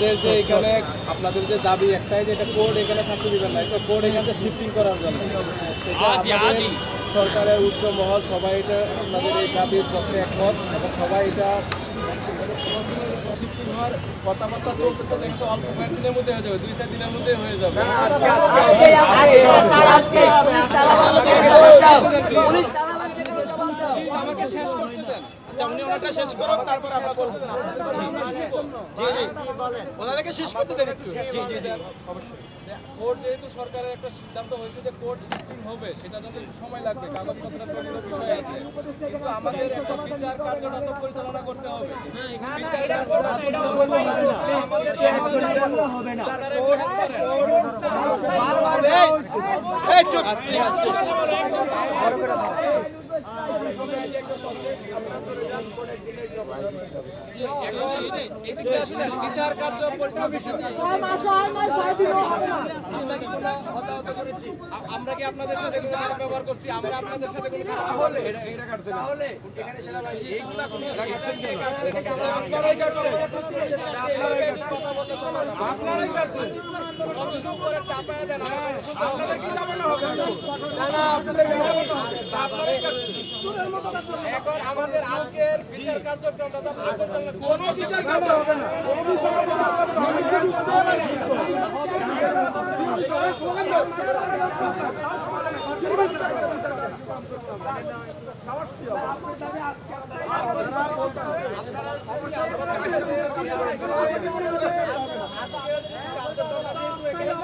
আমাদের যে এখানে আপনাদের যে দাবি একটাই যে এটা কোড এখানে থাকতে দিবেন না এটা কোড এখানে শিফটিং করার জন্য সেটা সরকারের উচ্চ মহল সবাই এটা আপনাদের এই দাবির পক্ষে একমত এবং সবাই এটা শিফটিং হওয়ার কথাবার্তা চলতেছে দেখতে অল্প কয়েকদিনের মধ্যে হয়ে যাবে দুই চার দিনের মধ্যে হয়ে যাবে আমাকে শেষ আচ্ছা উনি ওনাটা শেষ করুন তারপর আমরা বলতে আপনাদের কথা আমরা শুনব জি জি ওনাদেরকে শেষ করতে দেন একটু জি জি দেন অবশ্যই কোর্ট যেহেতু সরকারের একটা সিদ্ধান্ত হয়েছে যে কোর্ট শিফটিং হবে সেটা জন্য সময় লাগবে কাগজপত্রের বিভিন্ন বিষয় আছে কিন্তু আমাদের একটা বিচার কার্যটা তো পরিচালনা করতে হবে বিচার আমাদের হবে না বিচার কার্য আমরা কি আপনাদের সাথে কোনো খারাপ ব্যবহার করছি? আমরা আপনাদের সাথে কোনো খারাপ কাটছে আপনারাই কাটছেন চাপায় দেন আপনাদের কি চাপানো হবে? না না আপনাদের আপনারাই কাটছেন এখন আমাদের আজকের বিচার কার্যক্রমটা আপনারা কোনো বিচার কার্য হবে না। কোনো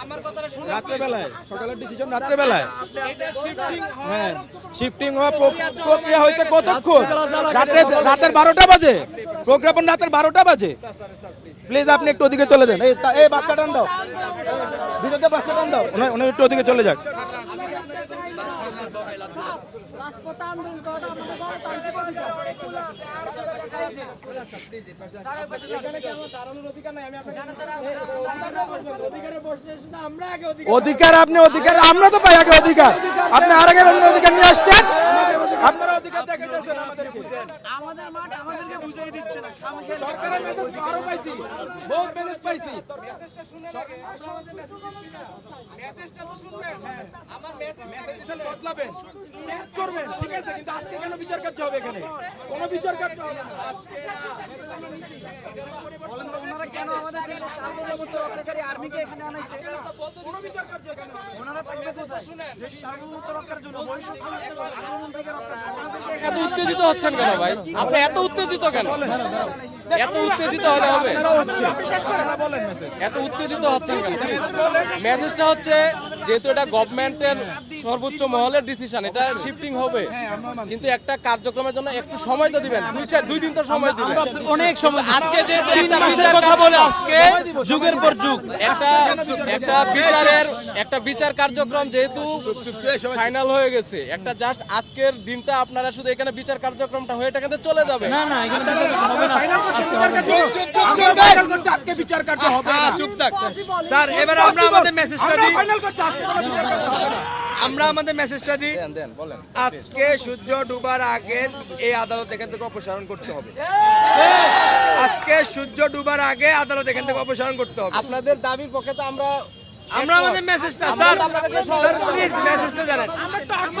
আমার কথাটা শুনে রাত্রে বেলায় সকালের ডিসিশন রাত্রে বেলায় এটা শিফটিং হ্যাঁ শিফটিং হওয়া প্রক্রিয়া হইতে কতক্ষণ? রাতে রাতের বারোটা বাজে। প্রোগ্রাম রাতের বারোটা বাজে। প্লিজ আপনি একটু ওদিকে চলে যান। এই বাসটা টান দাও। ভিতরে বাসটা টান দাও। উনি একটু ওদিকে চলে যাক। রাজপথ আন্দোলন করাটা আমাদের গণতান্ত্রিক অধিকার অধিকার আপনি অধিকার আমরা তো পাই আগে অধিকার। আপনি আর আগে অন্য অধিকার নিয়ে আসছেন? আপনারা অধিকার দেখাইতেছেন আমাদেরকে। আমাদের মাঠ আমাদেরকে বুঝিয়ে দিচ্ছে না আমাকে সরকারের মেসেজ আরও পাইছি বহুত মেসেজ পাইছি। বদলাবেন। চেঞ্জ করবেন ঠিক আছে কিন্তু আজকে কেন বিচার কার্য হবে এখানে? কোনো বিচার কার্য হবে না। কেন আমাদের সার্বভৌমত্ব রক্ষাকারী আর্মিকে এখানে আনাইছে? ওনারা থাকবে কোথায়? সার্বভৌমত্ব রক্ষার জন্য বৈষম্য আন্দোলন থেকে রক্ষার এত উত্তেজিত হচ্ছেন কেন ভাই? আপনি এত উত্তেজিত কেন? এত উত্তেজিত হলে হবে। এত উত্তেজিত হচ্ছেন কেন? মেসেজটা হচ্ছে যেহেতু এটা গভর্নমেন্টের সর্বোচ্চ মহলের ডিসিশন এটা শিফটিং হবে। কিন্তু একটা কার্যক্রমের জন্য একটু সময় তো দিবেন। দুই চার দুই দিন তো সময় দিবেন। অনেক সময় আজকে একটা কথা আজকে যুগের পর যুগ। একটা একটা বিচারের একটা বিচার কার্যক্রম যেহেতু ফাইনাল হয়ে গেছে একটা জাস্ট আজকের দিনটা আপনারা শুধু এখানে বিচার কার্যক্রমটা হয়ে এটা চলে যাবে। না না আজকে বিচার কার্য হবে চুপ থাক। স্যার এবার আমরা আমাদের মেসেজটা দিই। ফাইনাল করতে আজকে বিচার কার্য হবে না। আমরা আমাদের মেসেজটা দিই। দেন দেন বলেন। আজকে সূর্য ডুবার আগে এই আদালত এখান থেকে অপসারণ করতে হবে। আজকে সূর্য ডুবার আগে আদালত এখান থেকে অপসারণ করতে হবে। আপনাদের দাবির পক্ষে তো আমরা আমরা আমাদের মেসেজটা স্যার স্যার প্লিজ মেসেজটা জানেন।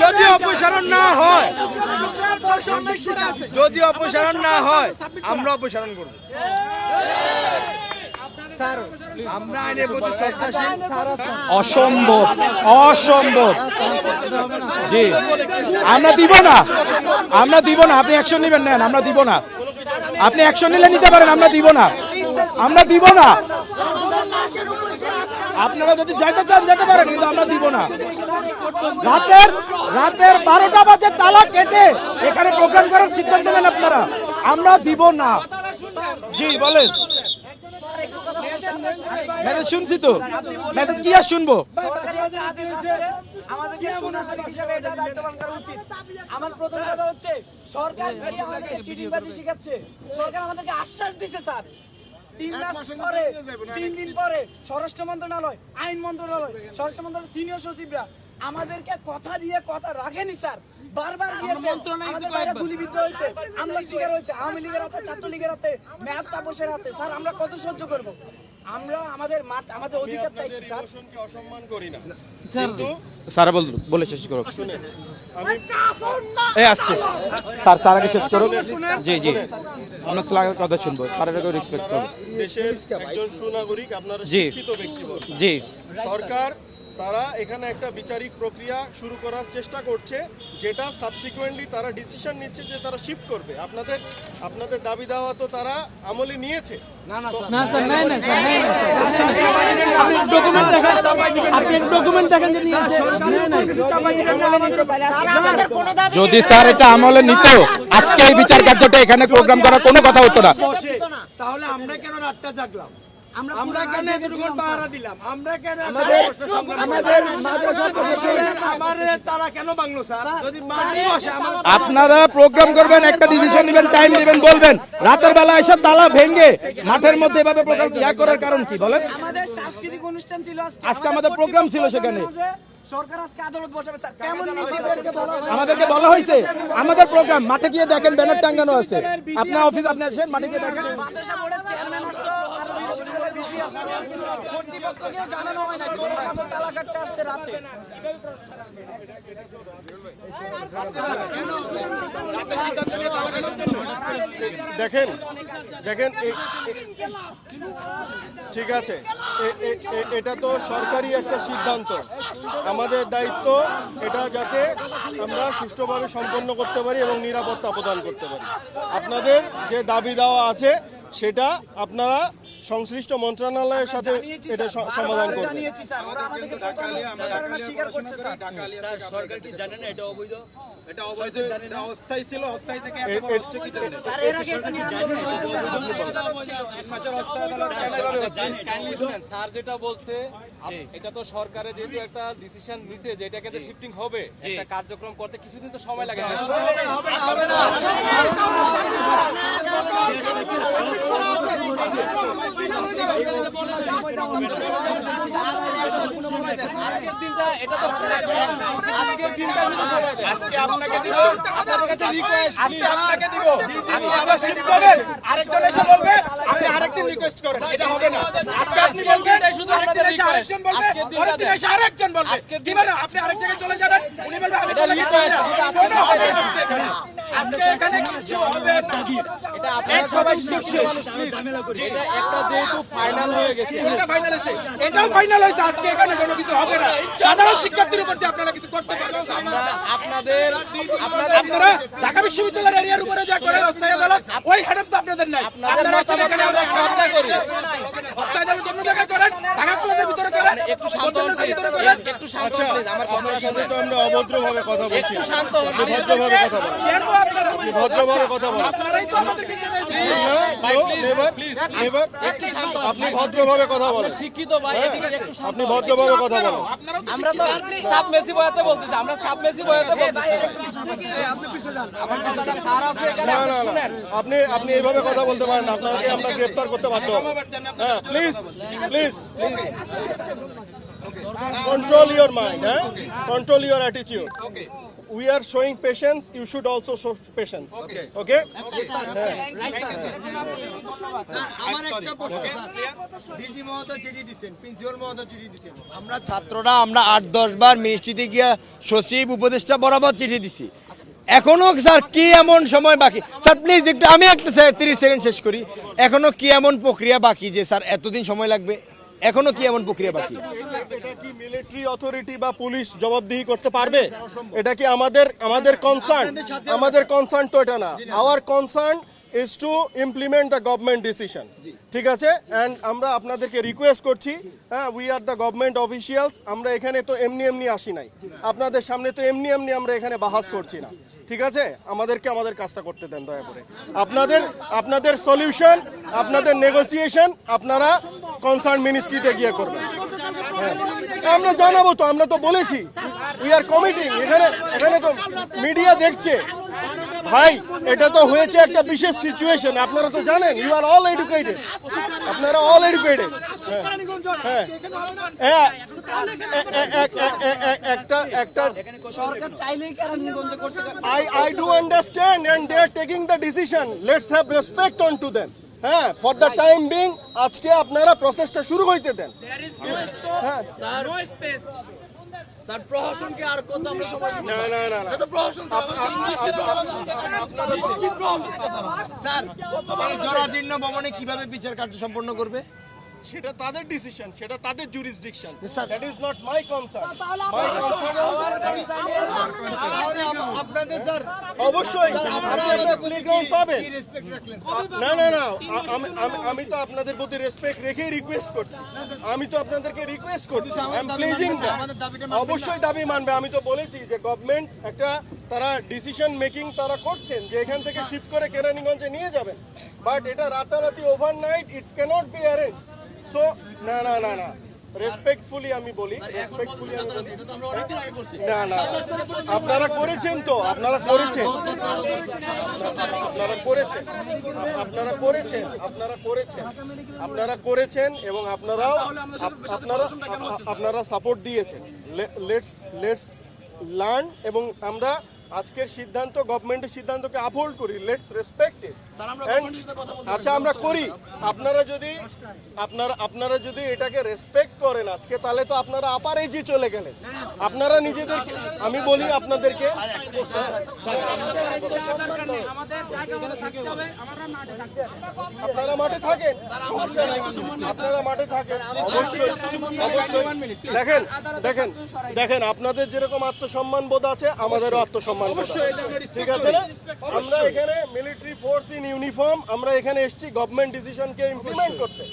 যদি অপসারণ না হয় যদি অপসারণ না হয় আমরা অপসারণ করব। আমরা আইনের প্রতি শ্রদ্ধাশীল। অসম্ভব অসম্ভব। জি। আমরা দিব না আমরা দিব না আপনি অ্যাকশন নেবেন নেন আমরা দিব না। আপনি অ্যাকশন নিলে নিতে পারেন, আমরা দিব না। আমরা দিব না। আপনারা যদি যাইতে চান, যেতে পারেন, কিন্তু আমরা দিব না। রাতের রাতের বারোটা বাজে তালা কেটে এখানে প্রোগ্রাম করার সিদ্ধান্ত নেন আপনারা। আমরা দিব না। জি, বলেন। মেসেজ শুনছি তো? মেসেজ কি আর শুনব? আমাদেরকে সুনাগরিক হিসেবে এটা দায়িত্ব পালন করা উচিত। আমার প্রথম কথা হচ্ছে সরকার আমাদেরকে চিটিংবাজি শিখাচ্ছে। সরকার আমাদেরকে আশ্বাস দিছে স্যার। তিন মাস পরে তিন দিন পরে স্বরাষ্ট্র মন্ত্রণালয় আইন মন্ত্রণালয় স্বরাষ্ট্র মন্ত্রণালয় সিনিয়র সচিবরা আমাদেরকে কথা দিয়ে কথা রাখেনি স্যার। বারবার দিয়েছে। আমাদের বাইরে গুলিবিদ্ধ হয়েছে। আমলার শিকার হয়েছে। আওয়ামী লীগের হাতে ছাত্রলীগের হাতে মেয়াদ তাপসের হাতে স্যার আমরা কত সহ্য করব? আমরা আমাদের মাঠ আমাদের অধিকার চাইছি স্যার। অসম্মান করি না। কিন্তু স্যার বল বলে শেষ করো। শুনে আমি এই আসছে। স্যার স্যার আগে শেষ করুন জি জি। আমরা স্যারের কথা শুনব। স্যারের আগে রেসপেক্ট করব দেশের একজন সুনাগরিক আপনারা শিক্ষিত ব্যক্তি জি। সরকার তারা এখানে একটা বিচারিক প্রক্রিয়া শুরু করার চেষ্টা করছে যেটা সাবসিকুয়েন্টলি তারা ডিসিশন নিচ্ছে যে তারা শিফট করবে। আপনাদের আপনাদের দাবি দেওয়া তো তারা আমলে নিয়েছে। যদি স্যার এটা আমলে নিত আজকে এই বিচার কার্যটা এখানে প্রোগ্রাম করার কোনো কথা হতো না। তাহলে আমরা কেন রাতটা জাগলাম? আমরা আমরা কেন রাত পাহারা দিলাম? আমরা কেন আমাদের মাদ্রাসা আমাদের তারা কেন বাংলো স্যার? যদি মাটি বসে আমার আপনারা প্রোগ্রাম করবেন একটা ডিসিশন নেবেন টাইম নেবেন বলবেন। রাতের বেলা এসব তালা ভেঙে মাঠের মধ্যে এভাবে প্রোগ্রাম ইয়া করার কারণ কি বলেন? আমাদের সাংস্কৃতিক অনুষ্ঠান ছিল আজকে। আমাদের প্রোগ্রাম ছিল সেখানে। সরকার আজকে আদালত বসাবে স্যার। কেমন আমাদেরকে বলা হলো? আমাদেরকে বলা হয়েছে আমাদের প্রোগ্রাম মাঠে গিয়ে দেখেন ব্যানার টাঙ্গানো আছে। আপনার অফিস আপনি আসেন মাঠে গিয়ে দেখেন। চেয়ারম্যান দেখেন দেখেন ঠিক আছে। এটা তো সরকারি একটা সিদ্ধান্ত। আমাদের দায়িত্ব এটা যাতে আমরা সুষ্ঠুভাবে সম্পন্ন করতে পারি এবং নিরাপত্তা প্রদান করতে পারি। আপনাদের যে দাবি দেওয়া আছে, সেটা আপনারা সংশ্লিষ্ট মন্ত্রণালয়ের সাথে এটা সমাধান স্যার ওরা আমাদেরকে প্রতারণা স্বীকার করছে স্যার এটা অবৈধ এটা অস্থায়ী ছিল অস্থায়ী থেকে এত বড় হচ্ছে কি জন্য স্যার এর আগে এখানে আন্দোলন হয়েছে স্যার তিন মাসের অস্থায়ী আদালত কেন কাইন্ডলি শুনেন স্যার যেটা বলছে এটা তো সরকারের যেহেতু একটা ডিসিশন নিছে যে এটাকে যে শিফটিং হবে একটা কার্যক্রম করতে কিছুদিন তো সময় লাগে তো আজকের দিনটা কিন্তু সময় দেয়। আজকে আপনাকে দিব। আপনাদের কাছে রিকোয়েস্ট আজকে আপনাকে দিব। আপনি আবার শিফট করবেন। আরেকজন এসে বলবে আপনি আরেকদিন রিকোয়েস্ট করেন। এটা হবে না। আজকে আপনি বলবেন আরেকদিন এসে আরেকজন বলবে পরের এসে আরেকজন বলবে। মানে আপনি আরেক জায়গায় চলে যাবেন উনি বলবে আমি হবে না। আজকে এখানে। কিছু হবে না। এটা আপনারা সবাই please। এটা একটা যেহেতু ফাইনাল হয়ে গেছে। এটা ফাইনাল হয়েছে। এটাও ফাইনাল হয়েছে। আজকে এখানে কোনো কিছু হবে না। সাধারণ শিক্ষার্থীর উপর আপনারা কিছু করতে পারবেন। না। আপনাদের আপনাদের আপনারা ঢাকা বিশ্ববিদ্যালয়ের এরিয়ার উপরে যা করেন অস্থায়ী আদালত ওই হেডেম তো আপনাদের নাই। আপনারা মতামত এখানে আমরা শ্রদ্ধা করি। অন্য জায়গায় করেন। ঢাকা কলেজের ভিতরে করেন। একটু শান্ত ভিতরে করেন। একটু শান্ত হন please, আমার সাথে তো আমরা অভদ্রভাবে কথা বলছি। একটু শান্ত ভদ্রভাবে কথা আপনি ভদ্রভাবে কথা বলেন। আপনি ভদ্রভাবে কথা বলেন শিক্ষিত ভাই এদিকে একটু শান্ত আপনি ভদ্রভাবে কথা বলেন আমরা তো সাব মেসি বয়াতে বলতেছি আমরা সাব মেসি বয়াতে বলতেছি আমার কথাটা স্যার আছে এখানে না না না আপনি আপনি এইভাবে কথা বলতে পারেন আপনাকে আমরা গ্রেফতার করতে বাধ্য হব হ্যাঁ please please control your mind হ্যাঁ control your attitude we are showing patience you should also show patience okay আমার একটা প্রশ্ন ডিসি মহোদয় চিঠি দিচ্ছেন প্রিন্সিপাল মহোদয় চিঠি দিচ্ছেন আমরা ছাত্ররা আমরা আট দশ বার মিনিস্ট্রিতে গিয়ে সচিব উপদেষ্টা বরাবর চিঠি দিছি। এখনও স্যার কি এমন সময় বাকি? স্যার প্লিজ একটু আমি একটা স্যার তিরিশ সেকেন্ড শেষ করি। এখনও কি এমন প্রক্রিয়া বাকি যে স্যার এতদিন সময় লাগবে? এখনও কি এমন প্রক্রিয়া বাকি? এটা কি মিলিটারি অথরিটি বা পুলিশ জবাবদিহি করতে পারবে? এটা কি আমাদের আমাদের কনসার্ন আমাদের কনসার্ন তো এটা না। Our concern is to implement the government decision ঠিক আছে? অ্যান্ড আমরা আপনাদেরকে রিকোয়েস্ট করছি হ্যাঁ we are the government officials আমরা এখানে তো এমনি এমনি আসি নাই। আপনাদের সামনে তো এমনি এমনি আমরা এখানে বাহাস করছি না। ঠিক আছে আমাদেরকে আমাদের কাজটা করতে দেন দয়া করে আপনাদের আপনাদের সলিউশন আপনাদের নেগোসিয়েশন আপনারা কনসার্ন মিনিস্ট্রিতে গিয়ে করবেন। আমরা জানাব তো আমরা তো বলেছি। উই আর কমিটিং এখানে এখানে তো মিডিয়া দেখছে। ভাই এটা তো হয়েছে একটা বিশেষ সিচুয়েশন আপনারা তো জানেন ইউ আর অল এডুকেটেড আপনারা অল এডুকেটেড হ্যাঁ। হ্যাঁ। একটা একটা চাইলেই কেরানীগঞ্জে করতে পারে I, I do understand and they are taking the decision. Let's হ্যাঁ ফর দ্য টাইম বিং আজকে আপনারা প্রসেসটা শুরু হইতে দেন। হ্যাঁ। স্যার প্রশাসনকে আর কত আমরা সময় না না না না। তো প্রশাসন স্যার এই জরাজীর্ণ ভবনে কীভাবে বিচার কার্য সম্পন্ন করবে? সেটা তাদের ডিসিশন সেটা তাদের jurisdiction that is not my concern my আপনাদের স্যার অবশ্যই আপনি আপনার প্লেগ্রাউন্ড পাবেন। না না না আমি আমি- আমি তো আপনাদের প্রতি রেসপেক্ট রেখেই রিকোয়েস্ট করছি। আমি তো আপনাদেরকে রিকোয়েস্ট করছি। আই এম প্লেজিং অবশ্যই দাবি মানবে। আমি তো বলেছি যে গভর্নমেন্ট একটা তারা ডিসিশন মেকিং তারা করছেন যে এখান থেকে শিফট করে কেরানীগঞ্জে নিয়ে যাবেন। বাট এটা রাতারাতি overnight it cannot be arrange so না না না না। রেসপেক্টফুলি আমি বলি রেসপেক্টফুলি না না। আপনারা করেছেন তো আপনারা করেছেন। আপনারা করেছেন। আপনারা করেছেন আপনারা করেছেন। আপনারা করেছেন এবং আপনারাও আপনারা আপনারা সাপোর্ট দিয়েছেন। লেটস লেটস লার্ন এবং আমরা আজকের সিদ্ধান্ত গভর্নমেন্টের সিদ্ধান্তকে আপহোল্ড করি লেটস রেসপেক্ট ইট স্যার আমরা গভর্নমেন্টের সাথে কথা বলতে আচ্ছা আমরা করি আপনারা যদি আপনারা আপনারা যদি এটাকে রেসপেক্ট করেন আজকে তাহলে তো আপনারা আপার এজে চলে গেলেন। আপনারা নিজেদেরকে আমি বলি আপনাদেরকে আপনারা মাঠে থাকেন। আপনারা মাঠে থাকেন। অবশ্যই। দেখেন দেখেন দেখেন আপনাদের যেরকম আত্মসম্মান বোধ আছে আমাদেরও আত্মসম্মান। ঠিক আছে? আমরা এখানে মিলিটারি ফোর্স ইন ইউনিফর্ম আমরা এখানে এসেছি গভর্নমেন্ট ডিসিশনকে ইমপ্লিমেন্ট করতে।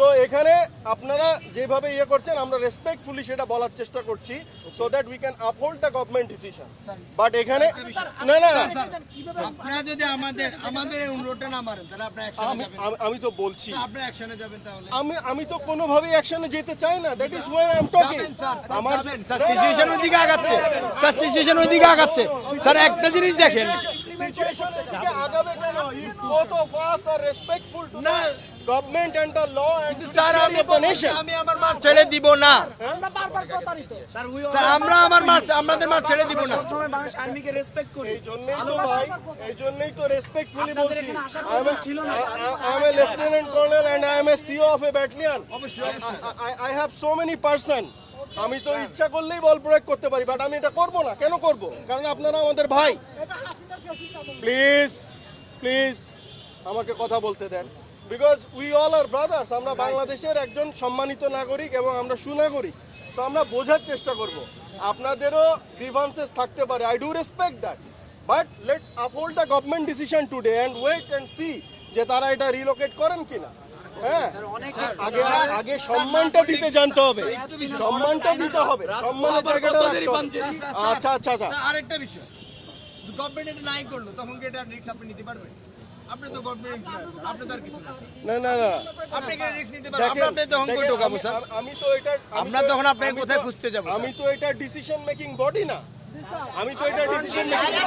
সো এখানে আপনারা যেভাবে ইয়ে করছেন আমরা রেসপেক্টফুলি সেটা বলার চেষ্টা করছি so that we can uphold the government decision but এখানে না না আপনারা যদি আমাদের আমাদের অনুরোধটা না মারেন তাহলে আপনারা অ্যাকশনে আমি যাবেন। আমি- আমি তো বলছি। আপনারা অ্যাকশনে যাবেন তাহলে। আমি আমি তো কোনোভাবেই অ্যাকশনে যেতে চাই না। That is why I am talking আমার স্যার সিচুয়েশন ওইদিকে আগাচ্ছে। স্যার সিচুয়েশন ওইদিকে আগাচ্ছে। স্যার একটা জিনিস দেখেন। সিচুয়েশনের দিকে আগাবে কেন? ইফ both of us are respectful to the government and the law and sir আমি nation আমি আমার মাঠ ছেড়ে দিব না। আমরা বারবার প্রতারিত। স্যার উই স্যার আমরা আমার মাঠ আমাদের মাঠ ছেড়ে দিব না। সবসময় বাংলাদেশ আর্মিকে রেসপেক্ট করি। এই জন্যই তো ভাই এই জন্যই তো রেসপেক্টফুলি বলছি। আই ছিল না, sir. A lieutenant colonel and I am a CO of a battalion I have so many person আমি তো ইচ্ছা করলেই বল প্রয়োগ করতে পারি বাট আমি এটা করব না। কেন করব? কারণ আপনারা আমাদের ভাই। প্লিজ প্লিজ আমাকে কথা বলতে দেন। Because we all are brothers আমরা বাংলাদেশের একজন সম্মানিত নাগরিক এবং আমরা সুনাগরিক। সো আমরা বোঝার চেষ্টা করব। আপনাদেরও গ্রিভান্সেস থাকতে পারে I do respect that but let's uphold the government decision today and wait and see যে তারা এটা রিলোকেট করেন কিনা। হ্যাঁ। আগে আগে সম্মানটা দিতে জানতে হবে। সম্মানটা দিতে হবে। সম্মানের জায়গাটা আচ্ছা আচ্ছা আচ্ছা। আরেকটা বিষয়। গভর্নমেন্ট এটা নাই করল তখন কি এটা রিস্ক আপনি নিতে পারবেন? আপনি তো গভর্নমেন্ট আপনি তো আর কিছু না। না না না। আপনি কি রিস্ক নিতে পারবেন? আমরা আপনি তখন কই ঢোকাবো আমি- স্যার? আমি- আমি তো এটা আমরা তখন আপনাকে কোথায় খুঁজতে যাব, আমি তো এটা ডিসিশন মেকিং বডি না। আমি তো এটা decision making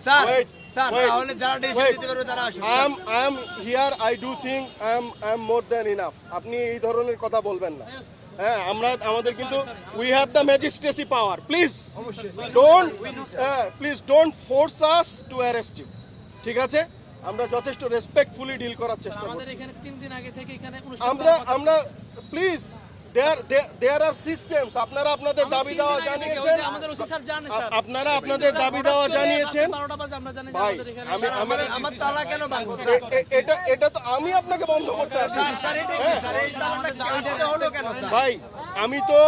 sir Wait, wait. আপনি এই ধরনের কথা বলবেন না। হ্যাঁ আমরা আমাদের কিন্তু we have the magistracy power please don't please don't force us to arrest you ঠিক আছে? আমরা যথেষ্ট রেসপেক্টফুলি ডিল করার চেষ্টা করছি। আমরা আমরা please there there R systems আপনারা আপনাদের দাবি দেওয়া জানিয়েছেন। আমাদের ওসি স্যার জানে স্যার। আপ- আপনারা আপনাদের দাবি দেওয়া জানিয়েছেন। বারোটা বাজে আমরা জানি যে ভাই আমি আমি আমার তালা কেন ভাঙবো এ- এ- এটা এটা তো আমি আপনাকে বন্ধ করতে আসি ভাই আমি তো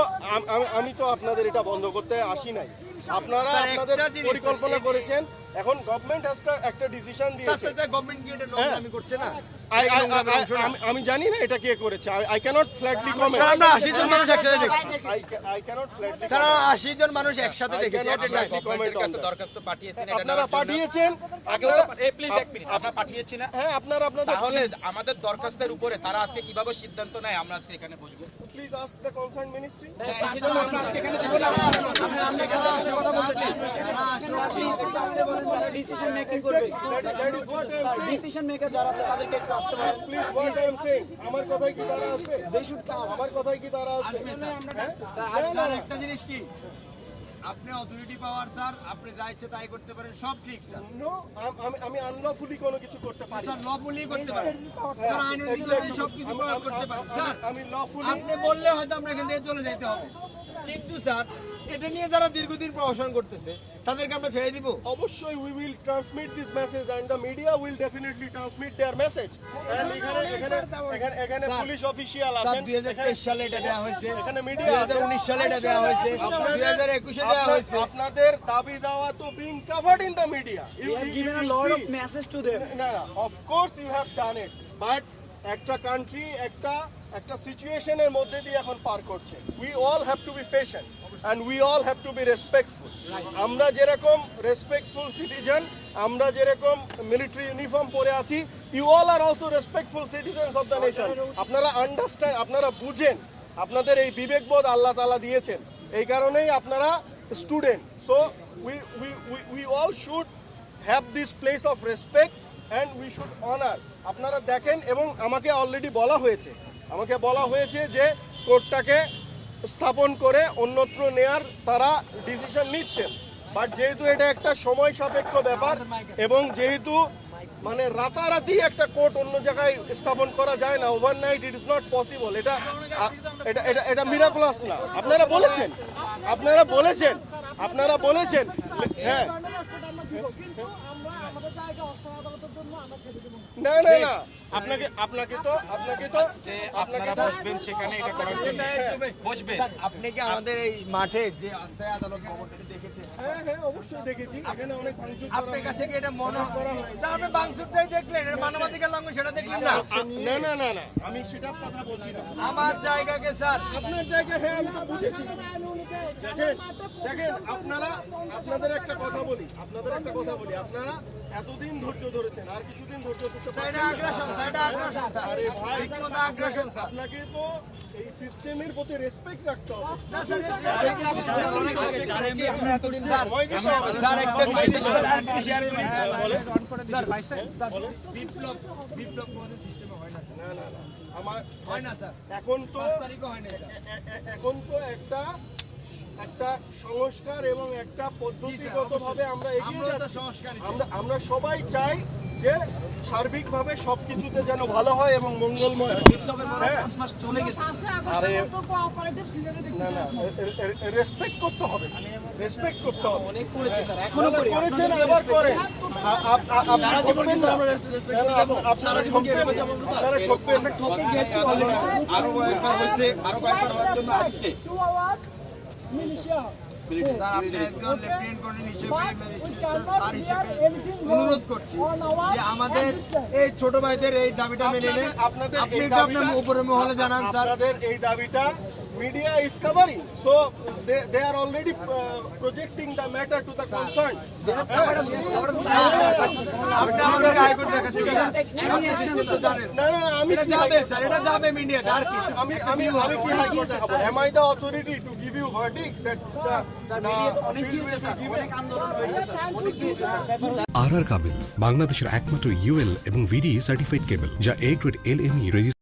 আমি তো আপনাদের এটা বন্ধ করতে আসি নাই। আপনারা আপনাদের পরিকল্পনা করেছেন এখন গভর্নমেন্ট একটা ডিসিশন দিয়েছে হ্যাঁ। করছে না আমি- আমি জানি না এটা কে করেছে আই ক্যানট ফ্ল্যাটলি কমেন্ট আমরা আশি জন মানুষ একসাথে আই ক্যানট ফ্ল্যাটলি স্যার আশি জন মানুষ একসাথে I দেখেছি cannot at a time. flatly comment on that. দরখাস্ত পাঠিয়েছেন এটা আপনারা পাঠিয়েছেন আপনারা এই প্লিজ এক মিনিট আমরা পাঠিয়েছি না হ্যাঁ আপনারা আপনাদের তাহলে আমাদের দরখাস্তের উপরে তারা আজকে কীভাবে সিদ্ধান্ত নেয় আমরা আজকে এখানে বসবো please ask the concern ministry আসতে বলেন যারা ডিসিশন মেকিং করবে। ডিসিশন মেকার যারা আছে তাদেরকে একটু আসতে বলেন। Please what I am saying আমার কথাই কি তারা আসবে? দে শুড কাম আমার কথাই কি তারা আসবে? হ্যাঁ? না, না, স্যার একটা জিনিস কি? আপনি অথরিটি পাওয়ার স্যার আপনি যা ইচ্ছে তাই করতে পারেন সব ঠিক স্যার। No, আম- আমি আনলফুলি কোনো কিছু করতে পারি স্যার লফুলি করতে পারেন। হ্যাঁ, স্যার আইনের দিকে সব কিছু করতে পারেন। স্যার আমি লফুলি আপনি বললে হয়তো আমরা এখান থেকে চলে যেতে হবে। কিন্তু স্যার এটা নিয়ে যারা দীর্ঘদিন প্রশাসন করতেছে তাদেরকে আমরা ছেড়ে দিব? অবশ্যই we will transmit this message and the media will definitely transmit their message and এখানে এখানে এখানে এখানে পুলিশ অফিসিয়াল স্যার আছেন। দুই হাজার তেইশ সালে এটা দেওয়া হয়েছে। এখানে মিডিয়া হাজার উনিশ সালে এটা দেওয়া হয়েছে। দুই হাজার একুশে দেওয়া হয়েছে। আপনাদের দাবি দাওয়া তো being covered in the media We have given a lot of message to them. না of course you have done it but একটা কান্ট্রি একটা একটা সিচুয়েশনের মধ্যে দিয়ে এখন পার করছে। We all have to be patient and we all have to be respectful আমরা যেরকম রেসপেক্টফুল সিটিজেন আমরা যেরকম মিলিটারি ইউনিফর্ম পরে আছি you all are also respectful citizens of the nation আপনারা আন্ডারস্ট্যান্ড আপনারা বুঝেন, আপনাদের এই বিবেকবোধ আল্লাহ তালা দিয়েছেন। এই কারণেই আপনারা student so we we we all should have this place of respect and we should honour আপনারা দেখেন এবং আমাকে অলরেডি বলা হয়েছে। আমাকে বলা হয়েছে যে কোর্টটাকে স্থাপন করে অন্যত্র নেয়ার তারা ডিসিশন নিচ্ছেন। বাট যেহেতু এটা একটা সময় সাপেক্ষ ব্যাপার এবং যেহেতু মানে রাতারাতি একটা কোর্ট অন্য জায়গায় স্থাপন করা যায় না overnight it is not possible এটা এটা এটা এটা মিরাকুলাস না। আপনারা বলেছেন। আপনারা বলেছেন। আপনারা বলেছেন। হ্যাঁ। না। না না আপনাকে আপনাকে তো আপনাকে তো আপনাকে বসবেন সেখানে এটা করার জন্য। বসবেন। আপনি কি আমাদের এই মাঠে যে আস্থায় আদালত ভবনটা দেখেছেন? হ্যাঁ হ্যাঁ অবশ্যই দেখেছি। এখানে অনেক ভাঙচুর করা আপনার কাছে কি এটা মনে করা হয়। আপনি বাংসুরটাই দেখলেন এটা মানবাধিকার লঙ্ঘন সেটা দেখলেন না। না না না না আমি সেটা কথা বলছি না। আমার জায়গাকে স্যার। আপনার হ্যাঁ আমি তো বুঝেছি। দেখেন দেখেন আপনারা আপনাদের একটা কথা বলি আপনাদের একটা কথা বলি। আপনারা এতদিন ধৈর্য ধরেছেন আর কিছুদিন ধৈর্য স্যার। আরে ভাই আপনাকে তো এই সিস্টেমের প্রতি রেসপেক্ট রাখতে হবে। এখন তো এখন তো একটা একটা সংস্কার এবং একটা পদ্ধতিগতভাবে আমরা এগিয়ে যাচ্ছি। আমরা আমরা সবাই চাই যে সার্বিকভাবে সবকিছুতে যেন ভালো হয় এবং মঙ্গলময় হয়। পাঁচ মাস চলে গেছে আরে না না রেসপেক্ট করতে হবে। রেসপেক্ট করতে হবে। অনেক করেছে স্যার এখনও করেছেন আবার করেন। আ- আ- আ- আপনারা ঠকবেন না। না, না, আপ- আপনারা ঠকবেন। আপনারা ঠকবেন। ঠকে গেছি অলরেডি আরও কয়েকবার হয়েছে আরও কয়েকবার হওয়ার জন্য আসছে। স্যার আপনি একজন লেফটেন্যান্ট কর্নেল হিসেবে ম্যাজিস্ট্রেট স্যার হিসেবে অনুরোধ করছি যে আমাদের এই ছোট ভাইদের এই দাবিটা মেনে নেন আপনাদের- আপনি আপনার উপরে মহলে জানান স্যার। আপনাদের এই দাবিটা ম্যাটার টু দ্য কনসার্ন আপনি আমাদেরকে হাইকোর্ট দেখাচ্ছেন স্যার আপনি তো জানেন না না না, আমি এটা কি যাবে হাইকোর্ট স্যার এটা যাবে মিডিয়াতে আর আর আর কাবিল বাংলাদেশের একমাত্র ইউএল এবং ভিডি সার্টিফাইড কেবল যা A grade L M E